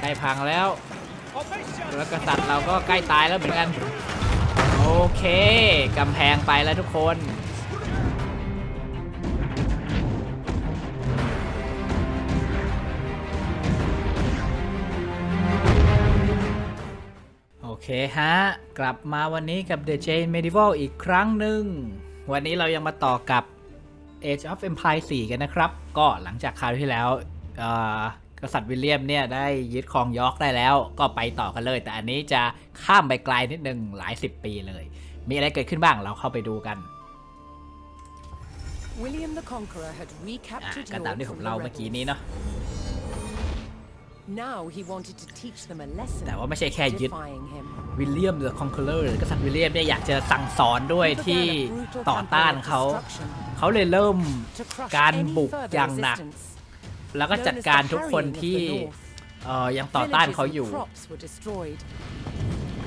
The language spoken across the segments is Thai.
ใกล้พังแล้ว แล้วกษัตริย์เราก็ใกล้ตายแล้วเหมือนกัน โอเคกำแพงไปแล้วทุกคนโอเคฮะ กลับมาวันนี้กับ The Jane Medieval อีกครั้งหนึ่ง วันนี้เรายังมาต่อกับ Age of Empire 4 กันนะครับ ก็หลังจากคราวที่แล้วออ กษัตริย์วิลเลียมเนี่ยได้ยึดครองยอร์กได้แล้ว ก็ไปต่อกันเลย แต่อันนี้จะข้ามไปไกลนิดนึงหลายสิบปีเลย มีอะไรเกิดขึ้นบ้างเราเข้าไปดูกัน William the Conqueror had อะ recaptured ก็ตาม York ที่ผม from เล่า the เมื่อกี้ rebels. นี้เนาะ Now he wanted to teach them a lesson, แต่ว่าไม่ใช่แค่ยึด defying him. วิลเลียม the Conqueror หรือกษัตริย์วิลเลียมเนี่ยอยากจะสั่งสอนด้วย He ที่ began a brutal ต่อต้าน campaign of เขา destruction เขาเลยเริ่ม to crush การ any บุก further อย่างหนัก resistance. แล้วก็ Known จัด as การ the ทุกคน harrying of ที่ the North. เอ่อยังต่อต้าน Villages เขา and อยู่ crops were destroyed.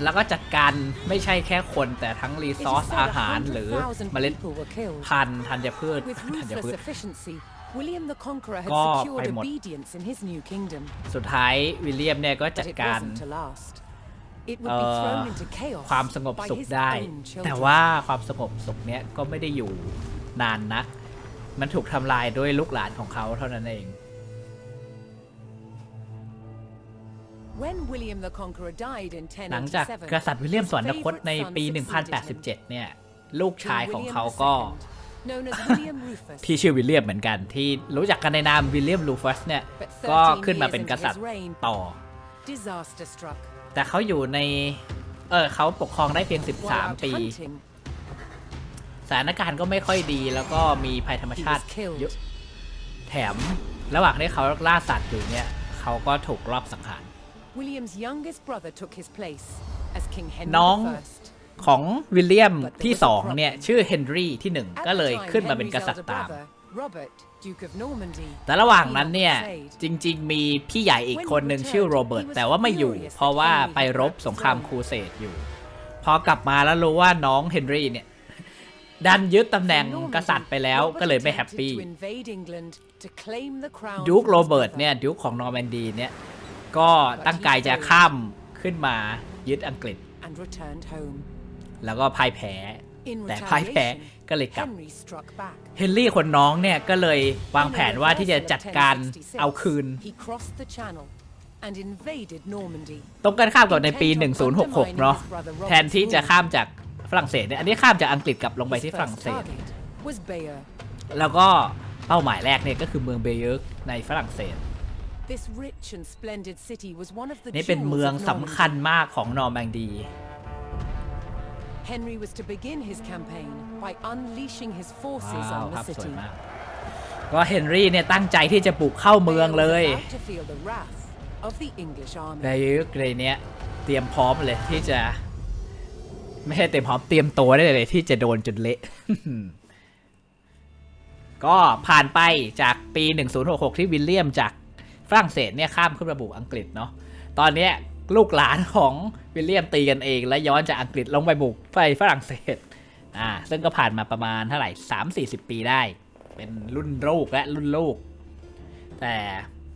แล้วก็จัดการไม่ใช่แค่คนแต่ทั้งรี It ซอ is ส said อาหารหรือ100,000เมล็ด people were killed. พันธุ์ธัญพืช With ธัญพืช ruthless efficiency, William the Conqueror had ก็ secured ไปหมด obedience in his new kingdom. สุดท้ายวิลเลียมเนี่ยก็จัด But it การ wasn't to last. It เอ่ would be อ thrown into chaos ความสงบ by สุข his ได้ own children. แต่ว่าความสงบสุขเนี้ยก็ไม่ได้อยู่นานนัก มันถูกทำลายด้วยลูกหลานของเขาเท่านั้นเอง หลังจาก 1087, กษัตริย์วิลเลียมสวรร his คตใน favourite son ปี succeeded him. 1087 เนี่ย ลูก King ชายของ William เขาก็ II, known as William Rufus. ที่ชื่อวิลเลียมเหมือนกัน ที่รู้จักกันในนามวิลเลียมลูฟัสเนี่ย But ก็13ขึ้นมา years เป็น into ก his ษัตริย์ reign, ต่อ disaster struck. แต่เขาอยู่ใน เออเขาปกครองได้เพียง While out 13 ปี hunting, สถานการณ์ก็ไม่ค่อยดีแล้วก็มีภัยธรรม he ชาติ was เย killed. อะแถมระหว่างที่เขาล่าสัตว์อยู่เนี่ย เขาก็ถูกรอบสังหาร William's youngest brother took his place as King Henry น้อง I. ของวิลเลียม But there ที่ was a สอง problem. เนี่ยชื่อเฮนรี่ที่หนึ่ง At ก็เลย the time, ขึ้นมาเป็น Henry's กษัตริ elder ย์ตาม brother, Robert, Duke of Normandy, แต่ระหว่างนั้นเนี่ย he crusade. จริง ๆ มีพี่ใหญ่อีกคนหนึ่ง When he ชื่อ returned, โรเบิร์ต he was แต่ว่าไม่อยู่ furious เพราะว่า that Henry ไป had รบ grabbed สงคราม throne. ครูเสดอยู่ พอกลับมาแล้วรู้ว่าน้องเฮนรี่เนี่ยดันยึดตำแหน่ง From กษัตริย์ไปแล้ว Normandy, ก็เลยไม่ Robert แฮปปี้ attempted to invade England to claim the crown ดูค from โร his เบิร์ต brother. เนี่ยดูคของนอร์แมนดีเนี่ย ก็ตั้งใจจะข้ามขึ้นมายึดอังกฤษ and returned home. แล้วก็พ่ายแพ้ In แต่พ่ายแพ้ retaliation, ก็เลยกลับ Henry struck back. เฮนรี่คนน้องเนี่ยก็เลยวางแผนว่าที่จะจัดการเอาคืน He crossed the channel and invaded Normandy. ตรงกันข้ามกับในปี 1066 เนาะแทนที่จะข้ามจากฝรั่งเศสเนี่ยอันนี้ข้ามจากอังกฤษกลับลงไป His ที่ฝรั่ง first เศส target was Bayeux. แล้วก็เป้าหมายแรกเนี่ยก็คือเมืองเบเยอร์ในฝรั่งเศส นี่เป็น jewels เมือง of สำคัญ Normandy. มากของนอร์แมนดี Henry was to begin his campaign by unleashing his ว้ forces าว on ภา the พสวย city. มากก็เฮนรี่เนี่ยตั้งใจที่จะบุกเข้าเมือง Bayeux เลย was about to feel the wrath of the English เบ army. เยอร์เลยเนี่ยเตรียมพร้อมเลยที่จะไม่ใช่เตรียมพร้อมเตรียมตัวได้เลยที่จะโดนจนเละ ก็ผ่านไปจากปี 1066 ที่วิลเลียมจาก ฝรั่งเศสเนี่ยข้ามขึ้นมาบุกอังกฤษเนาะตอนเนี้ยลูกหลานของวิลเลียมตีกันเอง และย้อนจากอังกฤษลงไปบุกไปฝรั่งเศสอ่าซึ่งก็ผ่านมาประมาณเท่าไหร่สามสี่สิบปีได้ เป็นรุ่นลูกและรุ่นลูก แต่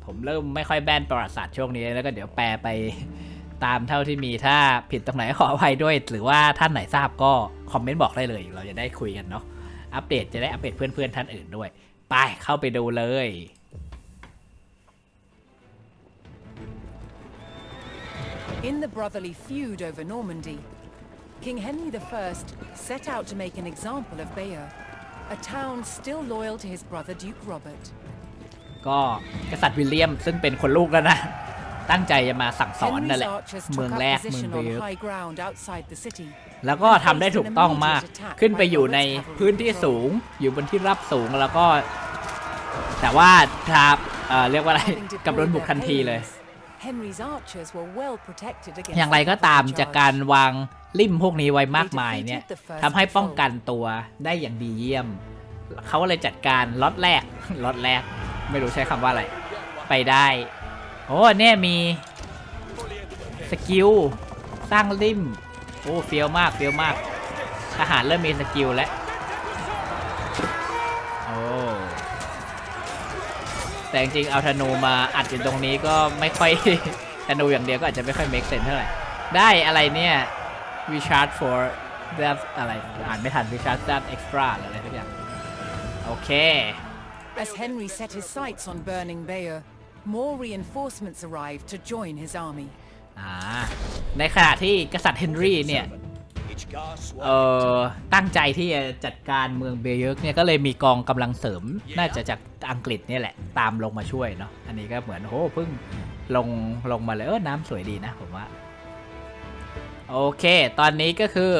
ผมเริ่มไม่ค่อยแบนประวัติศาสตร์ช่วงนี้แล้วก็เดี๋ยวแปลไปตามเท่าที่มีถ้าผิดตรงไหนขออภัยด้วย หรือว่าท่านไหนทราบก็คอมเมนต์บอกได้เลย เราจะได้คุยกันเนาะอัปเดตจะได้อัปเดตเพื่อนๆท่านอื่นด้วย ไปเข้าไปดูเลย In the brotherly feud over Normandy, King Henry I set out to make an example of Bayeux, a town still loyal to his brother Duke Robert. ก็กษัตริย์วิลเลียมซึ่งเป็นคนลูกแล้วนะ ตั้งใจจะมาสั่งสอนนั่น Henry's แหละ archers เมือง took แร up กเมือง position เบ on เยอร์ high ground outside the city. แล้วก็ทำได้ถูกต้องมาก ขึ้นไปอยู่ในพื้นที่สูง อยู่บนที่รับสูงแล้วก็ แต่ว่าครับเอ่อเรียกว่าอะไร Having กับโดน deployed บุก their ทันทีเลย haylings, Henry's archers were well protected against อย่างไรก็ the ตาม cavalry จาก charge. การวางลิ่มพวกนี้ไว้มากมายเนี่ยทำให้ป้องกันตัวได้อย่างดีเยี่ยม เขาก็เลยจัดการล็อตแรกล็อตแรก ไม่รู้ใช้คำว่าอะไร ไปได้ โอ้เนี่ยมีสกิลสร้างลิ่ม โอ้เฟี้ยวมากเฟี้ยวมากทหารเริ่มมีสกิลแล้ว แต่จริงๆเอาธนูมาอัดอยู่ตรงนี้ก็ไม่ค่อย ธนูอย่างเดียวก็อาจจะไม่ค่อย make sense เท่าไหร่ ได้อะไรเนี่ย we charge for that อะไร อ่านไม่ทัน we charge that extra หรืออะไรทุกอย่าง โอเค As Henry set his sights on burning Bayeux, more reinforcements arrived to join his army. อ่าในขณะที่กษัตริย์เฮนรี่เนี่ย เออตั้งใจที่จะจัดการเมืองเบเยอร์กเนี่ยก็เลยมีกองกำลังเสริมน่าจะจากอังกฤษเนี่ยแหละตามลงมาช่วยเนาะอันนี้ก็เหมือนโหเพิ่งลงลงมาเลยเออน้ำสวยดีนะผมว่าโอเค ตอนนี้ก็คือ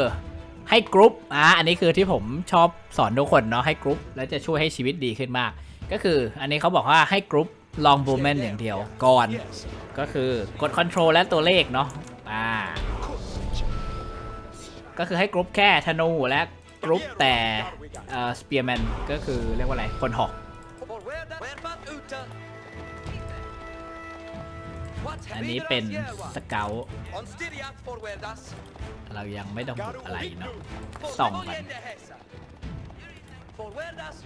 ให้กรุ๊ปอ่าอันนี้คือที่ผมชอบสอนทุกคนเนาะให้กรุ๊ปแล้วจะช่วยให้ชีวิตดีขึ้นมาก ก็คืออันนี้เขาบอกว่าให้กรุ๊ปลองบูมเมนอย่างเดียวก่อน ก็คือกดคอนโทรลและตัวเลขเนาะอ่า ก็คือให้กรุ๊ปแค่ธนูและกรุ๊ปแต่สเปียร์แมนก็คือเรียกว่าอะไรคนหอกอันนี้เป็นสเกลเรายังไม่ต้องอะไรเนาะส่องกัน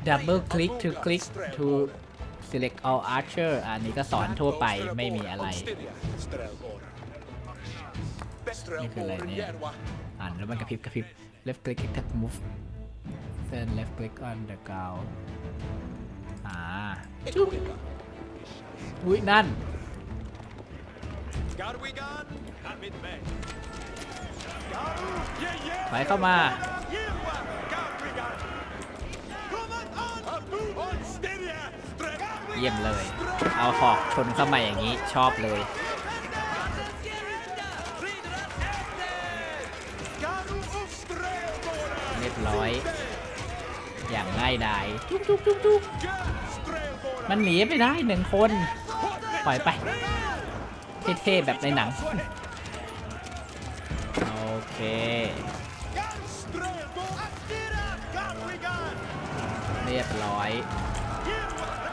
double click to click to select all archer อันนี้ก็สอนทั่วไปไม่มีอะไร นี่คืออะไรเนี่ย แล้วมันกระพริบกระพริบ left click attack move then left click on the ground อ่าจุ๊บอุ้ยนั่น ไปเข้ามา เยี่ยมเลย เอาหอกชนเข้ามาอย่างนี้ชอบเลย อย อย่างง่ายดายจุ๊บจุ๊บจุ๊บจุ๊บมันหนีไปได้หนึ่งคน ปล่อยไป เท่ๆแบบในหนัง โอเคเรียบร้อย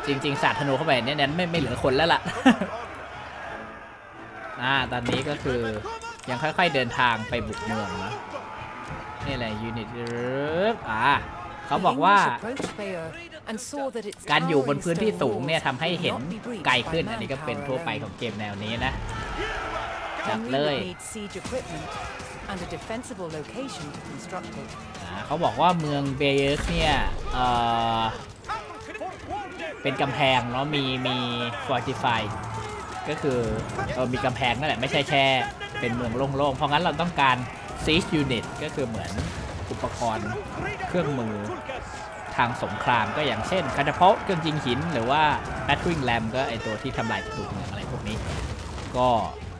จริงๆสาดธนูเข้าไปเนี่ยนั้นไม่ไม่เหลือคนแล้วล่ะอ่าตอนนี้ก็คือยังค่อย ๆเดินทางไปบุกเมืองนะ นี่แหละยูนิตอ่าเขาบอกว่า The English approached Bayeux and saw that its การอยู่บน towering พื้นที่ stone สูงเนี่ย walls ทำให้เห็น could not be breached ไกล by ขึ้น อันนี้ก็เป็น manpower ทั่วไป alone. ของเกมแนวนี้นะ จัด Henry เลย would need siege equipment and a defensible location to construct it. อ่าเขาบอกว่าเมืองเบเยสเนี่ยเอ่อเป็นกำแพงเนาะมีมี fortify ก็คือเออมีกำแพงนั่นแหละไม่ใช่แค่เป็นเมืองโล่งๆ เพราะงั้นเราต้องการ siege unit ก็คือเหมือนอุปกรณ์เครื่องมือทางสงครามก็อย่างเช่นคาตาพลเครื่องยิงหิน หรือว่า battering ram ก็ไอตัวที่ทำลายประตูเมืองอะไรพวกนี้ ก็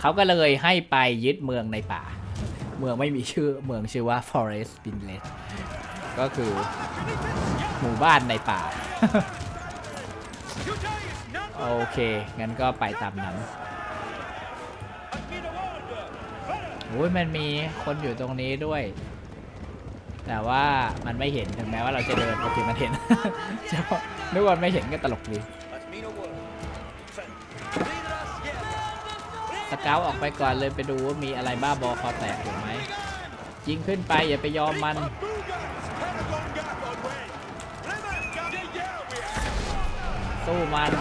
เขาก็เลยให้ไปยึดเมืองในป่า เมืองไม่มีชื่อเมืองชื่อว่า forest village ก็คือหมู่บ้านในป่า โอเค งั้นก็ไปตามนั้น อ้ยมันมีคนอยู่ตรงนี้ด้วย แต่ว่ามันไม่เห็นถึงแม้ว่าเราจะเดินโอเคมันเห็น เจ้านึกว่าไม่เห็นก็ตลกดีสเกลออกไปก่อนเลยไปดูว่ามีอะไรบ้าบอคอแตกอยู่ไหมยิงขึ้นไปอย่าไปยอมมันสู้มัน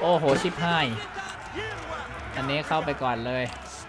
โอ้โหชิบหาย อันนี้เข้าไปก่อนเลย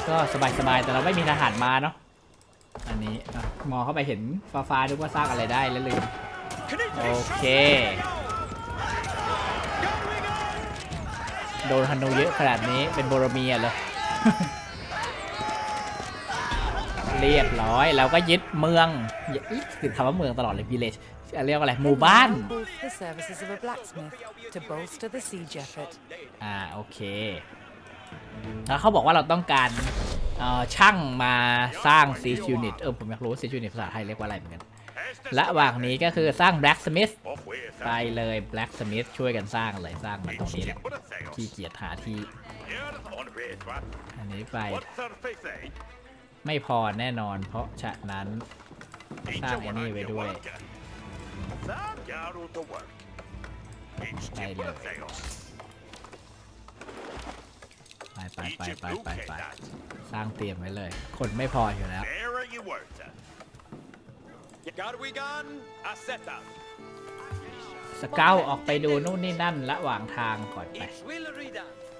นนี้ก็สบายๆ แต่เราไม่มีทหารมาเนาะ อันนี้อะมองเข้าไปเห็นฟ้าๆนึกว่าสร้างอะไรได้แล้วลืม โอเค โดนธนูเยอะขนาดนี้เป็นโบโรเมียเลย เรียบร้อยเราก็ยึดเมืองอย่าอีกติดคำว่าเมืองตลอดเลย village เรียกว่าอะไรหมู่บ้าน Now called for the services of a blacksmith to bolster the siege effort. อ่าโอเค แล้วเขาบอกว่าเราต้องการช่างมาสร้าง siege unit เออผมอยากรู้ว่า siege unit ภาษาไทยเรียกว่าอะไรเหมือนกันระหว่างนี้ก็คือสร้าง blacksmith ไปเลย blacksmith ช่วยกันสร้างเลยสร้างมาตรงนี้แหละขี้เกียจหาที่ อันนี้ไป ไม่พอแน่นอน เพราะฉะนั้น Each Saan one any on way your do work. Sam Yarrow to work. Each Đây chip được. ไปไปไปไปไปไปสร้างเตรียมไว้เลย คนไม่พออยู่แล้ว สเกลออกไปดูนู่นนี่นั่นระหว่างทางก่อนไป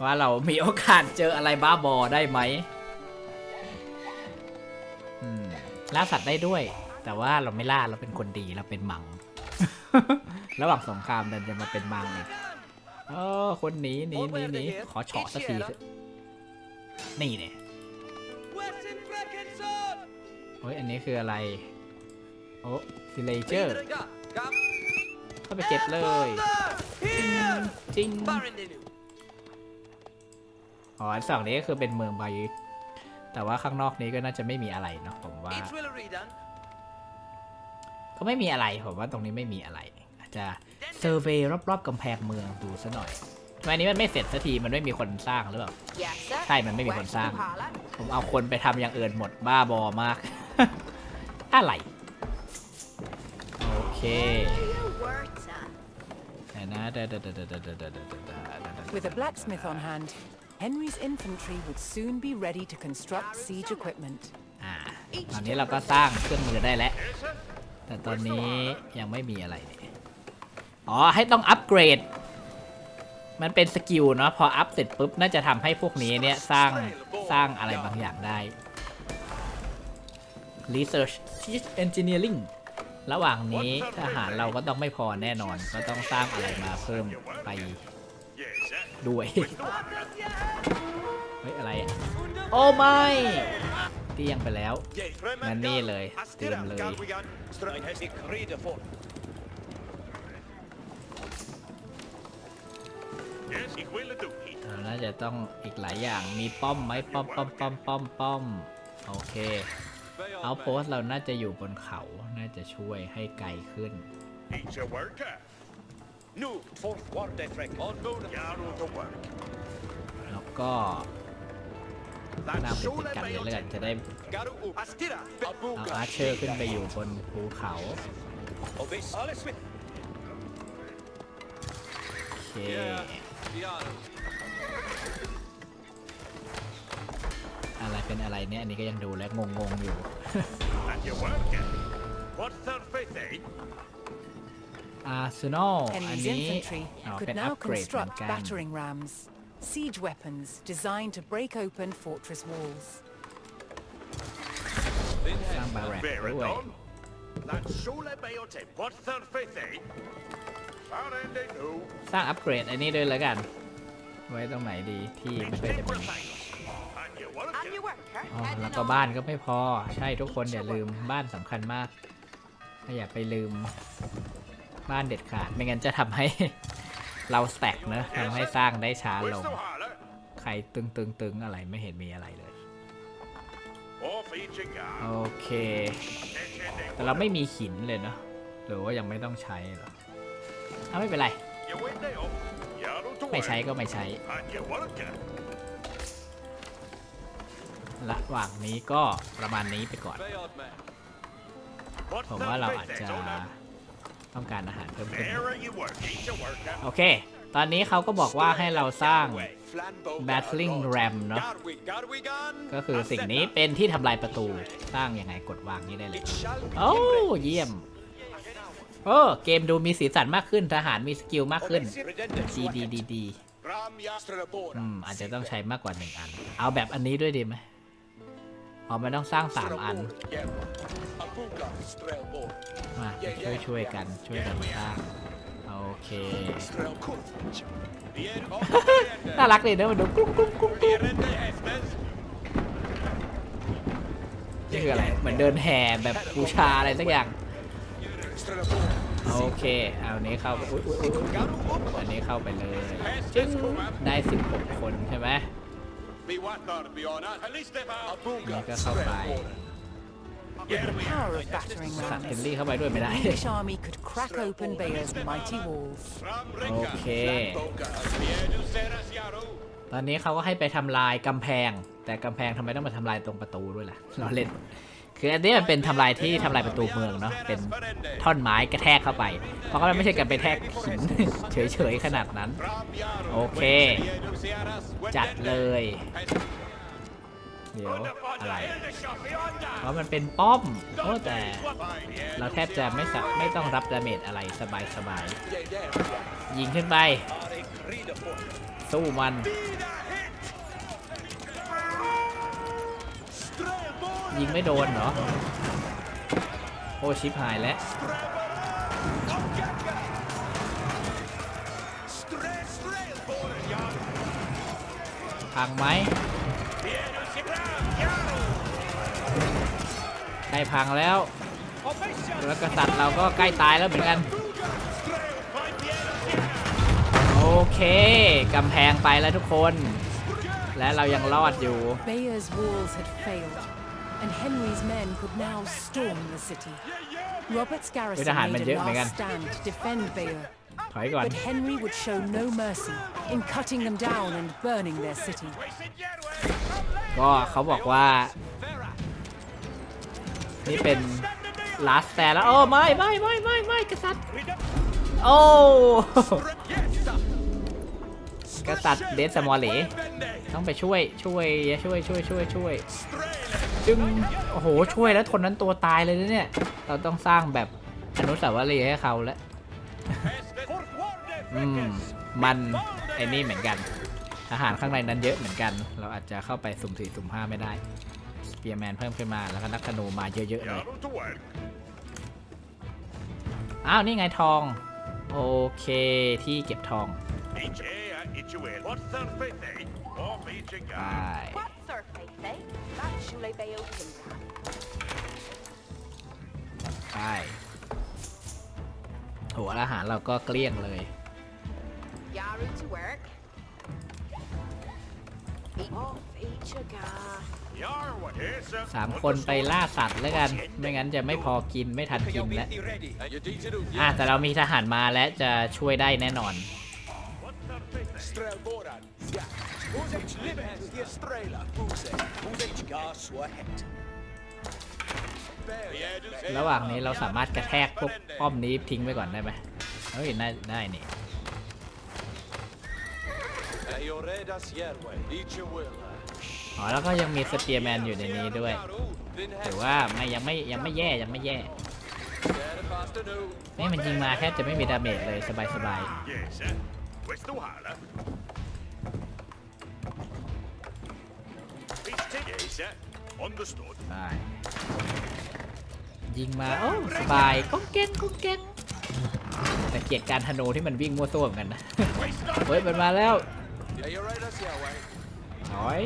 ว่าเรามีโอกาสเจออะไรบ้าบอได้ไหมล่าสัตว์ได้ด้วย แต่ว่าเราไม่ล่าเราเป็นคนดีเราเป็นมัง ระหว่างสงครามดันจะมาเป็นมังอีกเออคนหนีหนีหนีหนีขอเฉาะสักทีเถอะ นี่เนี่ยโอ้ย อันนี้คืออะไร โอ้ฟิเลเจอร์เข้าไปเก็บเลยจริงอ๋ออันสองนี้ก็คือเป็นเมืองบายุแต่ว่าข้างนอกนี้ก็น่าจะไม่มีอะไรเนาะผมว่า ก็ไม่มีอะไรผมว่าตรงนี้ไม่มีอะไร อาจจะเซอร์เวย์รอบๆกำแพงเมืองดูซะหน่อย ทำไมนี้มันไม่เสร็จสักทีมันไม่มีคนสร้างหรือเปล่า ใช่ มันไม่มีคนสร้าง ผมเอาคนไปทำอย่างอื่นหมดบ้าบอมาก อะไร โอเคนะด With a blacksmith on hand Henry's infantry would soon be ready to construct siege equipment ตอนนี้เราก็สร้างเครื่องมือได้แล้ว แต่ตอนนี้ยังไม่มีอะไร อ๋อ ให้ต้องอัปเกรด มันเป็นสกิลเนาะพออัพเสร็จปุ๊บน่าจะทำให้พวกนี้เนี่ยสร้างสร้างอะไรบางอย่างได้ Research Engineering ระหว่างนี้ทหารเราก็ต้องไม่พอแน่นอน ก็ต้องสร้างอะไรมาเพิ่มไปด้วย เฮ้ย อะไรโอ้ไม่เตี้ยงไปแล้ว Yes, งั้นนี่เลยเตรียมเลย น่าจะต้องอีกหลายอย่างมีป้อมไหมป้อมป้อมป้อมป้อมป้อมโอเคเอาโพสเราน่าจะอยู่บนเขาน่าจะช่วยให้ไกลขึ้นแล้วก็นำไปติดกันเรื่อยๆจะได้เอาอาร์เชอร์ขึ้นไปอยู่บนภูเขาโอเค อะไรเป็นอะไรเนี่ย อันนี้ก็ยังดูและงงๆอยู่ And your worker. What's their faith, eh? อาร์เซนอลอัน Henry's นี้ infantry อ๋อเป็น could อั now ปเกรดเหมือน construct กัน battering rams, siege weapons designed to break open fortress walls. สร้างบาแร็ก Bear ด้ it วย on. That's Shola Bayotem. What's their faith, eh? Far and they know. สร้างอัปเกรดอันนี้ด้วยแล้วกัน ไว้ตรงไหนดีที่ไม่ค่อยจะมี And your worker. อ๋อแล้วก็บ้านก็ไม่พอ ใช่ทุกคนอย่าลืมบ้านสำคัญมากถ้าอย่าไปลืมบ้านเด็ดขาด ไม่งั้นจะทำให้เราสแต็กเนอะทำให้สร้างได้ช้าล Where's ง the holler? ใครตึงตึงตึงอะไรไม่เห็นมีอะไรเลย Off each a guy. โอเค Attention, they แต่เราไม่มีหินเลยเนาะหรือว่ายังไม่ต้องใช้เหรอ เอาไม่เป็นไร ไม่ใช้ก็ไม่ใช้ระหว่างนี้ก็ประมาณนี้ไปก่อน ผมว่าเราอาจจะต้องการอาหารเพิ่มขึ้นโอเค ตอนนี้เขาก็บอกว่าให้เราสร้าง Battling Ram เนอะก็คือสิ่งนี้เป็นที่ทำลายประตู สร้างยังไงกดวางนี้ได้เลย โอ้ เยี่ยม โอ้เกมดูมีสีสันมากขึ้น ทหารมีสกิลมากขึ้นดีดีดีดีอืมอาจจะต้องใช้มากกว่าหนึ่งอัน เอาแบบอันนี้ด้วยดีไหมอ๋อมันต้องสร้างสามอัน มาช่วยช่วยๆกันช่วยกันสร้างโอเค น่ารักเลยนะมันดูกรุ้งกรุ้งกรุ้งกรุ้งนี่คืออะไร เหมือนเดินแห่แบบบูชาอะไรสักอย่าง โอเค เอาอันนี้เข้าไปอุ๊ยอุ๊ยอุ๊ยอุ๊ยอันนี้เข้าไปเลยจึ้งได้ 16 คนใช่ไหมนี่ก็เข้าไป With the power of battering สัตว์เฮน rams, รี่เข้าไปด้วยไม่ได้ the English army could crack open Bayer's mighty walls. โอเคตอนนี้เขาก็ให้ไปทำลายกำแพง แต่กำแพงทำไมต้องมาทำลายตรงประตูด้วยล่ะ เราเล่น คืออันนี้มันเป็นทำลายที่ทำลายประตูเมืองเนาะ เป็นท่อนไม้กระแทกเข้าไป เพราะว่ามันไม่ใช่การไปแทกหินเฉยๆขนาดนั้น โอเค จัดเลย เดี๋ยวอะไร เพราะมันเป็นป้อมโอ้แต่ เราแทบจะไม่สะไม่ต้องรับดาเมจอะไรสบายๆ ยิงขึ้นไป สู้มัน ยิงไม่โดนเหรอ โอ้ชิปหายแล้ว พังไหมใกล้พังแล้ว แล้วกษัตริย์เราก็ใกล้ตายแล้วเหมือนกัน โอเค กำแพงไปแล้วทุกคน และเรายังรอดอยู่ Bayer's walls had failed, and Henry's men could now storm the city. Robert's อุ๊ยทหาร garrison มัน made เย a อะเหมือนกัน last stand to defend Bayer, ถอยก่อน but Henry would show no mercy in cutting them down and burning their city. ก็เขาบอกว่า นี่เป็น last stand แล้ว โอ้ไม่ไม่ไม่ไม่ไม่กษัตริย์ โอ้ กษัตริย์เดสมอลเหลต้องไปช่วยช่วยช่วยช่วยช่วยช่วย จึงโอ้โหช่วยแล้วคนนั้นตัวตายเลยนะเนี่ย เราต้องสร้างแบบอนุสาวรีย์ให้เขาแล้วอืมมันไอ้นี่เหมือนกัน อาหารข้างในนั้นเยอะเหมือนกัน เราอาจจะเข้าไปสุ่มสี่สุ่มห้าไม่ได้สเปียร์แมนเพิ่มขึ้นมาแล้วก็นักธนูมาเยอะๆเลย to work. อ้าวนี่ไงทอง โอเคที่เก็บทอง Each air, each way. What's their faith, eh? Or each ไป guy. What's our faith, eh? That's Shule Bayo Timber. ไปโหอาหารเราก็เกลี้ยงเลย Yaru to work. Eat off each a ga. Yar, what is it? สามคนไปล่าสัตว์แล้วกัน ไม่งั้นจะไม่พอกินไม่ทันกินแล้ว อะแต่เรามีทหารมาและจะช่วยได้แน่นอน What's Strelboran, ja. Uzeć liben je strela, uze. Uzeć gas wa het. ระหว่างนี้เราสามารถกระแทกพวกป้อมนี้ทิ้งไปก่อนได้ไหมเฮ้ยได้ได้นี่ อ๋อแล้วก็ยังมีสเปียร์แมนอยู่ในนี้ด้วยถือว่าไม่ยังไม่ยังไม่แย่ยังไม่แย่นี่มันยิงมาแทบจะไม่มีดาเมจเลยสบายสบาย Yes. Questo hala. Each thing is, eh? Understood. ๆได้ยิงมาโอ้สบายก้องเก้งก้องเก้งแต่เกลียดการธนูที่มันวิ่งมั่วซั่วเหมือนกันนะเฮ้ยมันมาแล้ว Eoredas yerwe. ถอย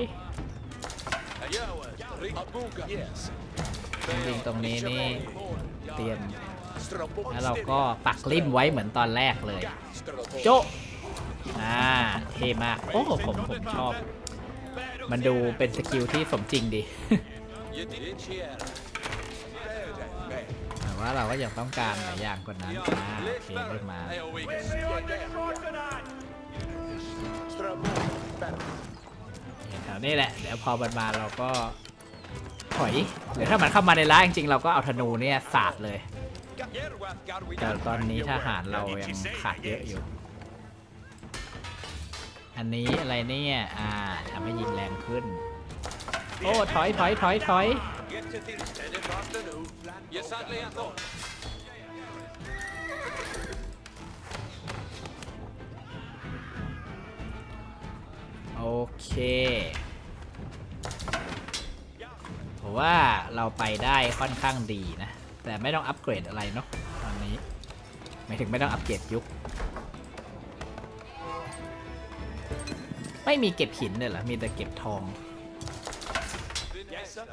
Yerwe, abuga. Yes. จริงๆตรงนี้นี่ เตรียม Strelboran. แล้วเราก็ปักลิ่มไว้เหมือนตอนแรกเลย Strelboran. โจะ อ่า เท่มาก โอ้ผมผมชอบ มันดูเป็นสกิลที่สมจริงดี แต่ว่าเราก็ยังต้องการหลายอย่างกว่านั้นอ่าโอเคเริ่มมา Eowigas. Strelboran, berde. แถวนี้แหละ เดี๋ยวพอมันมาเราก็ถอยหรือถ้ามันเข้ามาในร้านจริงๆ เราก็เอาธนูเนี่ยสาดเลย แต่ตอนนี้ทหารเรายังขาดเยอะอยู่ อันนี้อะไรเนี่ย อ่าทำให้ยิงแรงขึ้น โอ้ ถอยถอยถอยถอย Get to this head of afternoon. You sadly have thought. โอเคผมว่าเราไปได้ค่อนข้างดีนะ แต่ไม่ต้องอัปเกรดอะไรเนาะตอนนี้ ไม่ถึงไม่ต้องอัปเกรดยุค ไม่มีเก็บหินเลยเหรอ มีแต่เก็บทอง Yes, sir.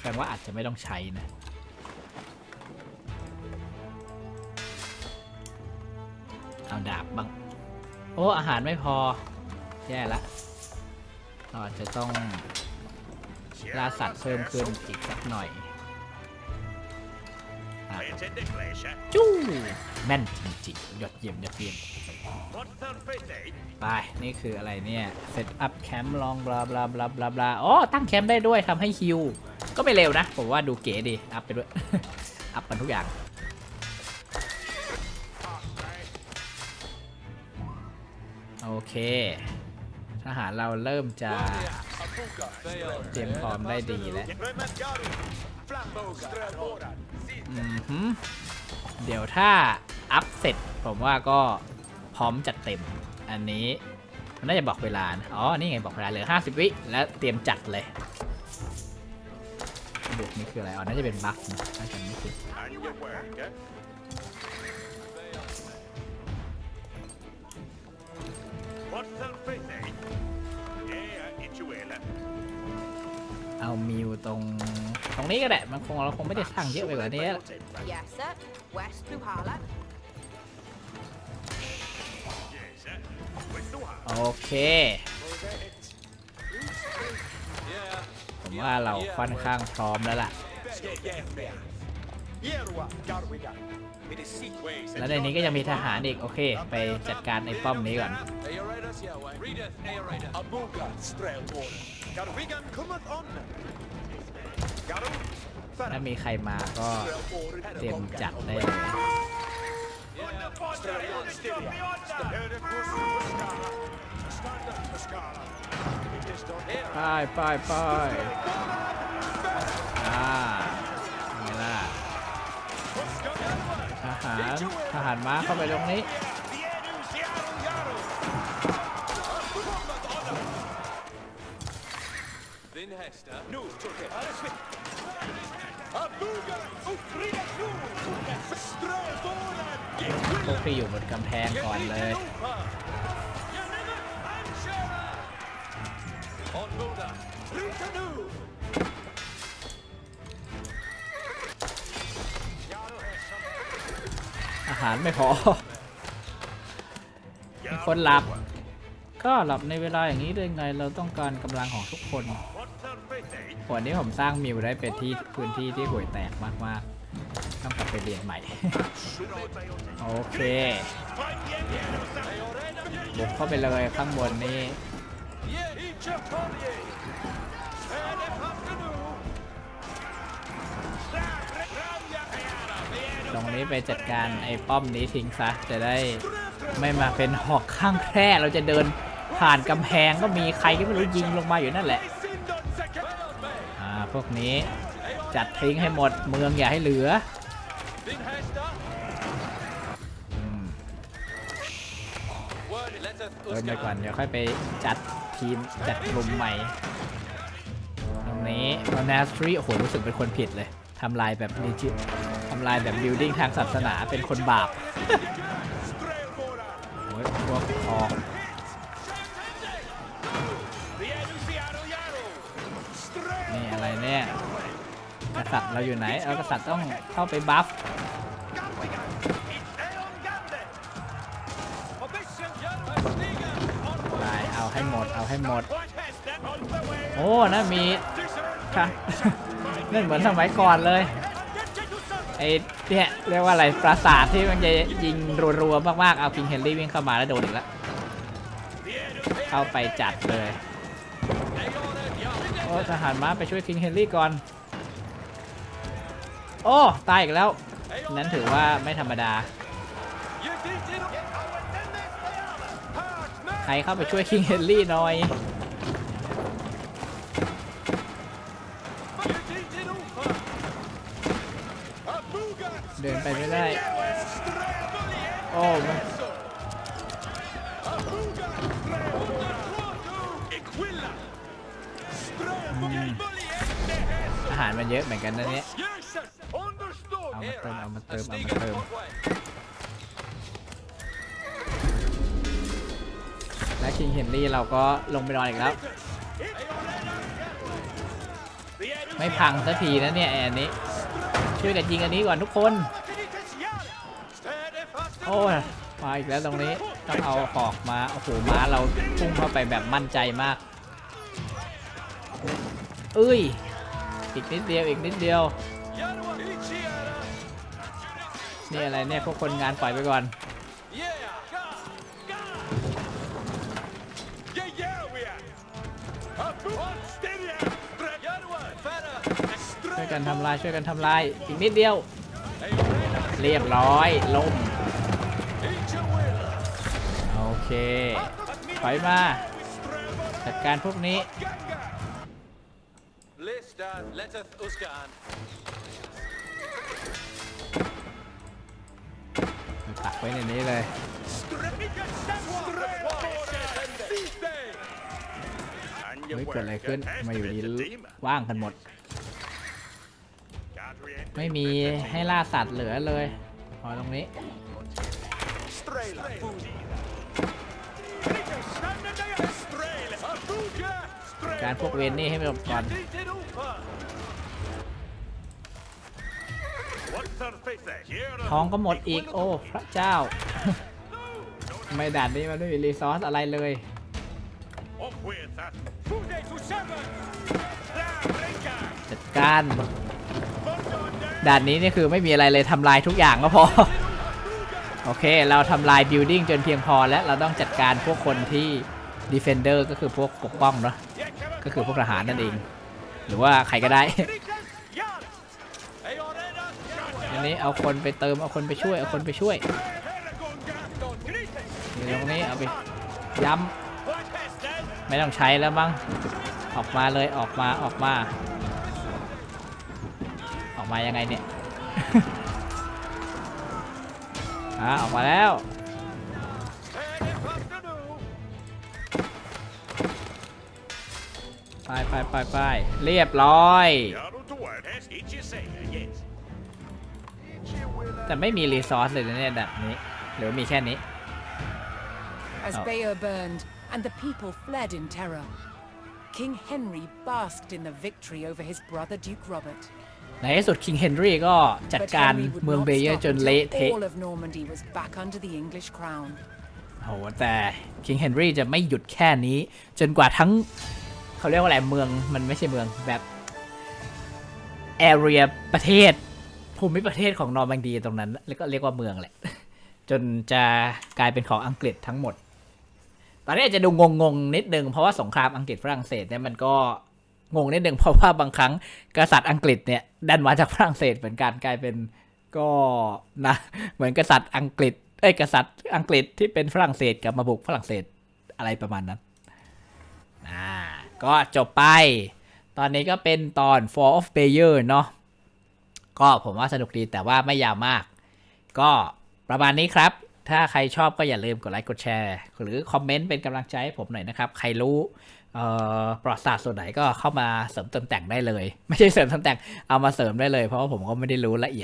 แปลว่าอาจจะไม่ต้องใช้นะ เอาดาบบ้าง โอ้ อาหารไม่พอ แย่ละเราอาจจะต้องล่าสัตว์เพิ่มขึ้นอีกสักหน่อยอะไป intende glacier? จู้แม่นจริงๆยอดเยี่ยมยอดเยี่ยม ไป นี่คืออะไรเนี่ยเซตอัพแคมป์ลองบลาบลาบลาบลาบลาอ๋อตั้งแคมป์ได้ด้วยทำให้ฮิว ก็ไม่เร็วนะ ผมว่าดูเก๋ดี อัพไปด้วย อัพมันทุกอย่างโอเคทหารเราเริ่มจะเตรียมพร้อมได้ดีแล้วเดี๋ยวถ้าอัพเสร็จผมว่าก็ พร้อมจัดเต็ม อันนี้มันน่าจะบอกเวลานะอ๋อ นี่ไงบอกเวลาเหลือ 50 วิแล้วเตรียมจัดเลยบวกนี่คืออะไร อ๋อ น่าจะเป็นบัฟนะน่าจะไม่ผิดเอามิวตรงตรงนี้ก็ได้ มันคงเราคงไม่ได้สร้างเยอะไปกว่านี้ โอเค ผมว่าเราค่อนข้างพร้อมแล้วล่ะ แล้วในนี้ก็ยังมีทหารอีก โอเค ไปจัดการไอ้ป้อมนี้ก่อน ถ้ามีใครมาก็เตรียมจัดได้เลย here. ป้ายป้ายป้ายอ่าไงล่ะทหารทหารม้าเข้าไปตรงนี้ พวกที่อยู่บนกำแพงก่อนเลย อาหารไม่พอมีคนหลับ ก็หลับในเวลาอย่างนี้ได้ไง เราต้องการกำลังของทุกคน วันนี้ผมสร้างมิวได้เป็นที่พื้นที่ที่ห่วยแตกมากๆ ต้องกลับไปเรียนใหม่ โอเคบุกเข้าไปเลยข้างบนนี้ตรงนี้ไปจัดการไอ้ป้อมนี้ทิ้งซะ จะได้ไม่มาเป็นหอกข้างแคร่เราจะเดินผ่านกำแพงก็มีใครก็ไม่รู้ยิงลงมาอยู่นั่นแหละ กนี้ จัดทิ้งให้หมดเมืองอย่าให้เหลือเดินไปก่อนเดี๋ยวค่อยไปจัดทีมจัดกลุ่มใหม่ ตรงนี้ม o นาสตรีโอ้โหรู้สึกเป็นคนผิดเลยทำลายแบบนิจิทำลายแบบบิลดิ้งทางศาสนาเป็นคนบาปโอ้ยพวกทอง ษัตริย์เราอยู่ไหนเอากษัตริย์ต้องเข้าไปบัฟ Obission Yaro. Stiga. On ไปเอาให้หมดเอาให้หมด โอ้นะมีค่ะนั่นเหมือนสมัยก่อนเลยไอ้เนี่ยเรียกว่าอะไรปราสาทที่มันจะยิงรัวๆมากๆเอาคิงเฮนรี่วิ่งเข้ามาแล้วโดนอีกแล้วเข้าไปจัดเลยโอ้ทหารม้าไปช่วยคิงเฮนรี่ก่อน โอ้ตายอีกแล้ว นั้นถือว่าไม่ธรรมดา ใครเข้าไปช่วยคิงเฮนรี่หน่อยเดินไปไม่ได้ โอ้มันอาหารมันเยอะเหมือนกันนะเนี่ย มาเติมเอามาเติมเอามาเติมและคิงเฮนรี่เราก็ลงไปนอนอีกแล้ว ไม่พังสักทีนะเนี่ยไอ้อันนี้ ช่วยกันยิงอันนี้ก่อนทุกคน โอ้ยมาอีกแล้วตรงนี้ต้องเอาหอกมาโอ้โหม้าเราพุ่งเข้าไปแบบมั่นใจมากเอ้ยอีกนิดเดียวอีกนิดเดียว นี่อะไรเนี่ยพวกคนงานปล่อยไปก่อน ช่วยกันทำลายช่วยกันทำลาย อีกนิดเดียว เรียบร้อยล้มโอเคถอยมาจัดการพวกนี้ ไว้ในนี้เลย And เกิดอะไรขึ้นมาอยู่ดีว่างกันหมด ไม่มีให้ล่าสัตว์เหลือเลยพอตรงนี้การพวกเวนนี่ให้มันก่อน ทองก็หมดอีก โอ้ พระเจ้า ไม่ด่านนี้มันไม่มีรีซอสอะไรเลย จัดการ ด่านนี้นี่คือไม่มีอะไรเลยทำลายทุกอย่างก็พอ โอเค เราทำลายบิ l ดิ้งจนเพียงพอแล้วเราต้องจัดการพวกคนที่ Defender ก็คือพวกปกป้องเนาะก็คือพวกทหารนั่นเอง หรือว่าใครก็ได้ นี้ เอาคนไปเติม เอาคนไปช่วย เอาคนไปช่วยอยู่ตรงนี้ เอาไปย้ำไม่ต้องใช้แล้วมั้ง ออกมาเลย ออกมา ออกมา ออกมายังไงเนี่ยอะออกมาแล้วไปไปไปไปเรียบร้อย แต่ไม่มีรีซอสเลยนะเนี่ยแบบนี้ หรือมีแค่นี้ As Oh. Bayeux burned and the people fled in terror, King Henry basked in the victory over his brother Duke Robert. ในที่สุดคิงเฮนรี่ก็จัด But การ Henry would เมือง not เบเยอร์ stop จนเละ until เทะ all of Normandy was back under the English crown. โหแต่คิงเฮนรี่จะไม่หยุดแค่นี้ จนกว่าทั้งเขาเรียกว่าอะไรเมืองมันไม่ใช่เมืองแบบแอเรียประเทศ ภูมิประเทศของนอร์มันดีตรงนั้น แล้วก็เรียกว่าเมืองแหละ จนจะกลายเป็นของอังกฤษทั้งหมด ตอนนี้อาจจะดูงงๆนิดนึงเพราะว่าสงครามอังกฤษฝรั่งเศสเนี่ยมันก็งงนิดนึงเพราะว่าบางครั้งกษัตริย์อังกฤษเนี่ยดันมาจากฝรั่งเศสเหมือนกันกลายเป็นก็นะเหมือนกษัตริย์อังกฤษเอ้ยกษัตริย์อังกฤษที่เป็นฝรั่งเศสกับมาบุกฝรั่งเศสอะไรประมาณนั้นอ่าก็จบไป ตอนนี้ก็เป็นตอน Fall of Bayer เนาะ ก็ผมว่าสนุกดีแต่ว่าไม่ยาวมาก ก็ประมาณนี้ครับ ถ้าใครชอบก็อย่าลืมกดไลค์กดแชร์ หรือคอมเมนต์เป็นกำลังใจให้ผมหน่อยนะครับ ใครรู้เอ่อประวัติศาสตร์ส่วนไหนก็เข้ามาเสริมเติมแต่งได้เลย ไม่ใช่เสริมเติมแต่งเอามาเสริมได้เลยเพราะว่าผมก็ไม่ได้รู้ละเอียด